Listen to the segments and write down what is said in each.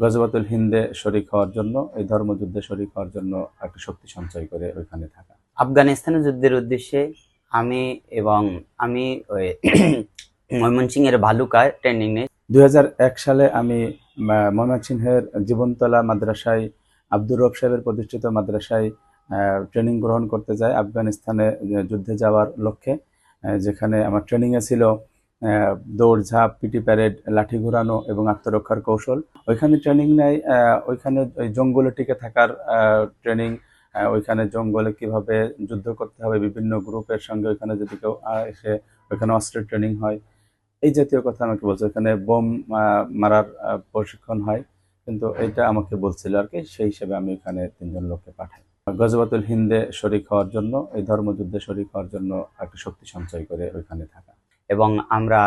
গজবাতুল হিন্দে শরিক হওয়ার জন্য এই ধর্মযুদ্ধে শরিক হওয়ার জন্য একটা শক্তি সঞ্চয় করে ওইখানে থাকা। আফগানিস্তানের যুদ্ধের উদ্দেশ্যে আমি এবং আমি ওই ময়মনসিংহের ভালুকায় ট্রেনিং নিই। দুই হাজার এক সালে আমি ময়মনসিংহের জীবনতলা মাদ্রাসায় আব্দুর রব সাহেবের প্রতিষ্ঠিত মাদ্রাসায় ট্রেনিং গ্রহণ করতে যাই আফগানিস্তানে যুদ্ধে যাওয়ার লক্ষ্যে যেখানে আমার ট্রেনিংয়ে ছিল দৌড়ঝাঁপ পিটি প্যারেড, লাঠি ঘোরানো এবং আত্মরক্ষার কৌশল। ওইখানে ট্রেনিং নেয় ওইখানে ওই জঙ্গলে টিকে থাকার ট্রেনিং ওইখানে জঙ্গলে কীভাবে যুদ্ধ করতে হবে, বিভিন্ন গ্রুপের সঙ্গে ওইখানে যদি কেউ এসে ওইখানে অস্ত্রের ট্রেনিং হয়। এই জাতীয় কথা আমাকে বলছে ওখানে বোম মারার প্রশিক্ষণ হয়। কিন্তু এটা আমাকে বলছিল আর কি, সেই হিসেবে আমি ওইখানে তিনজন লোককে পাঠাই। গজবাতুল হিন্দে শরিক হওয়ার জন্য, এই ধর্মযুদ্ধে শরিক হওয়ার জন্য একটা শক্তি সঞ্চয় করে ওইখানে থাকা। এবং আমরা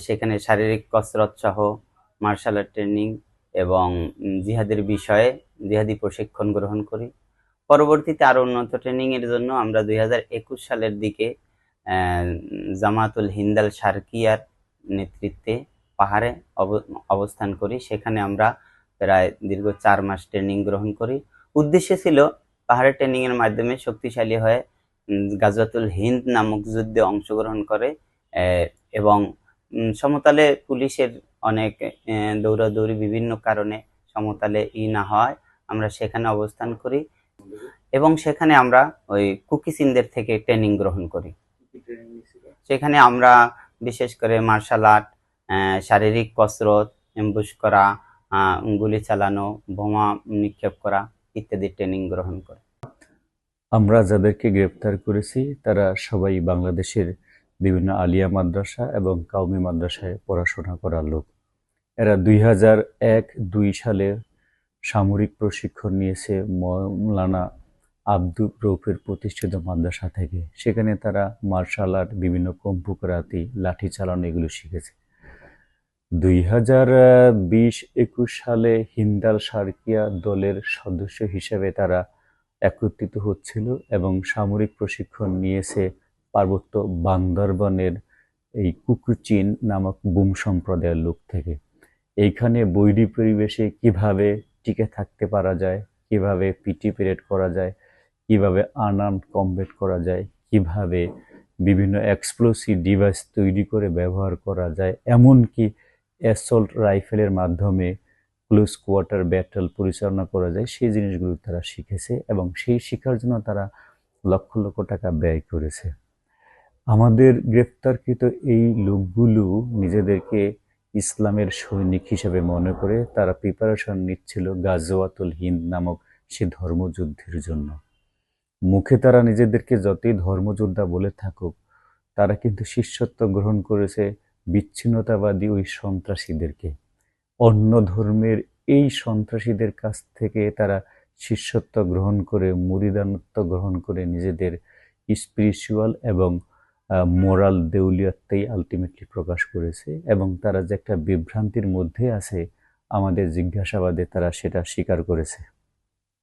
সেখানে শারীরিক কসরত সহ মার্শাল আর্ট ট্রেনিং এবং জিহাদের বিষয়ে জিহাদি প্রশিক্ষণ গ্রহণ করি। পরবর্তীতে আরও উন্নত ট্রেনিংয়ের জন্য আমরা দুই হাজার একুশ সালের দিকে জামাতুল হিন্দাল সার্কিয়ার নেতৃত্বে পাহাড়ে অব- অবস্থান করি। সেখানে আমরা প্রায় দীর্ঘ চার মাস ট্রেনিং গ্রহণ করি। উদ্দেশ্য ছিল পাহাড়ে ট্রেনিংয়ের মাধ্যমে শক্তিশালী হয়ে উম, গাজওয়াতুল হিন্দ নামক যুদ্ধে অংশগ্রহণ করে এবং সমতলে পুলিশের অনেক দৌড়াদৌড়ি বিভিন্ন কারণে সমতলে ই না হয় আমরা সেখানে অবস্থান করি এবং সেখানে আমরা ওই কুকিসিনদের থেকে ট্রেনিং গ্রহণ করি। সেখানে আমরা বিশেষ করে মার্শাল আর্ট শারীরিক কসরত এম্বুশ করা আহ, গুলি চালানো বোমা নিক্ষেপ করা ইত্যাদি ট্রেনিং গ্রহণ করে। আমরা যাদেরকে গ্রেপ্তার করেছি তারা সবাই বাংলাদেশের বিভিন্ন আলিয়া মাদ্রাসা এবং কাউমি মাদ্রাসায় পড়াশোনা করা লোক। এরা দুই হাজার এক দুই সালে সামরিক প্রশিক্ষণ নিয়েছে মৌলানা আব্দুর রৌফের প্রতিষ্ঠিত মাদ্রাসা থেকে। সেখানে তারা মার্শাল আর্ট, বিভিন্ন কম্পু করাতি লাঠি চালানো এগুলো শিখেছে। দুই হাজার বিশ একুশ সালে হিন্দাল সার্কিয়া দলের সদস্য হিসেবে তারা একত্রিত হচ্ছিল এবং সামরিক প্রশিক্ষণ নিয়েছে পার্বত্য বান্দরবনের এই কুকুচিন নামক বুম সম্প্রদায়ের লোক থেকে। এইখানে বৈরী পরিবেশে কীভাবে টিকে থাকতে পারা যায়, কীভাবে পিটি পেরেড করা যায়, কীভাবে আনান কমবেট করা যায়, কীভাবে বিভিন্ন এক্সপ্লোসিভ ডিভাইস তৈরি করে ব্যবহার করা যায়, এমনকি অ্যাসল্ট রাইফেলের মাধ্যমে ক্লোজ কোয়ার্টার ব্যাটল পরিচালনা করা যায়, সেই জিনিসগুলো তারা শিখেছে এবং সেই শিখার জন্য তারা লক্ষ লক্ষ টাকা ব্যয় করেছে। আমাদের গ্রেপ্তারকৃত এই লোকগুলো নিজেদেরকে ইসলামের সৈনিক হিসেবে মনে করে তারা প্রিপারেশন নিচ্ছিল গাজওয়াতুল হিন্দ নামক সে ধর্মযুদ্ধের জন্য। মুখে তারা নিজেদেরকে যতই ধর্মযোদ্ধা বলে থাকুক, তারা কিন্তু শিষ্যত্ব গ্রহণ করেছে বিচ্ছিন্নতাবাদী ওই সন্ত্রাসীদেরকে। অন্য ধর্মের এই সন্ত্রাসীদের কাছ থেকে তারা শিষ্যত্ব গ্রহণ করে, মুরিদানত্ব গ্রহণ করে নিজেদের স্পিরিচুয়াল এবং মোরাল দেউলিয়াতেই আলটিমেটলি প্রকাশ করেছে এবং তারা যে একটা বিভ্রান্তির মধ্যে আছে, আমাদের জিজ্ঞাসাবাদে তারা সেটা স্বীকার করেছে।